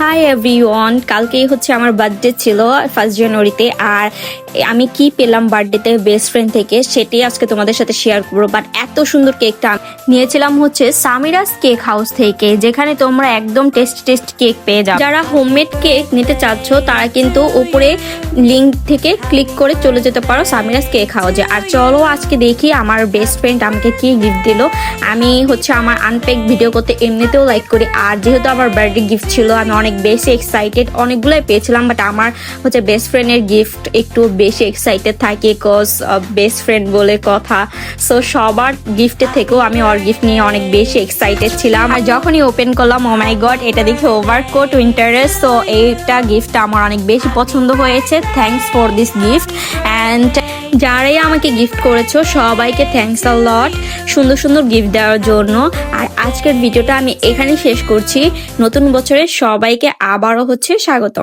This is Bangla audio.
হাই এভরিওয়ান কালকেই হচ্ছে আমার বার্থডে ছিল ফার্স্ট জানুয়ারিতে আর আমি কি পেলাম বার্থডেতে বেস্ট ফ্রেন্ড থেকে সেটাই আজকে তোমাদের সাথে শেয়ার করব। বাট এত সুন্দর কেকটা নিয়েছিলাম হচ্ছে সামিরাস কেক হাউস থেকে, যেখানে তোমরা একদম টেস্ট টেস্ট কেক পেয়ে যাও যারা হোমমেড কেক নিতে চাচ্ছ, তারা কিন্তু উপরে লিঙ্ক থেকে ক্লিক করে চলে যেতে পারো সামিরাস কেক হাউসে আর চলো আজকে দেখি আমার বেস্ট ফ্রেন্ড আমাকে কি গিফট দিল। আমি হচ্ছে আমার আনপ্যাক ভিডিও করতে এমনিতেও লাইক করি, আর যেহেতু আমার বার্থডে গিফট ছিল, আমি অনেক বেশি এক্সাইটেড অনেকগুলোই পেয়েছিলাম বাট আমার হচ্ছে বেস্ট ফ্রেন্ডের গিফট একটু বেশি এক্সাইটেড থাকি কজ বেস্ট ফ্রেন্ড বলে কথা। সো সবার গিফটের থেকেও আমি ওর গিফট নিয়ে অনেক বেশি এক্সাইটেড ছিলাম। আর যখনই ওপেন করলাম ও মাই গড এটা দেখে ওভারকোট উইন্টারের সো এইটা গিফট আমার অনেক বেশি পছন্দ হয়েছে। Thanks for this gift and যারাই আমাকে গিফট করেছ, সবাইকে থ্যাংকস আ লট সুন্দর সুন্দর গিফট দেওয়ার জন্য। আর আজকের ভিডিওটা আমি এখানেই শেষ করছি। নতুন বছরে সবাইকে আবারও হচ্ছে স্বাগত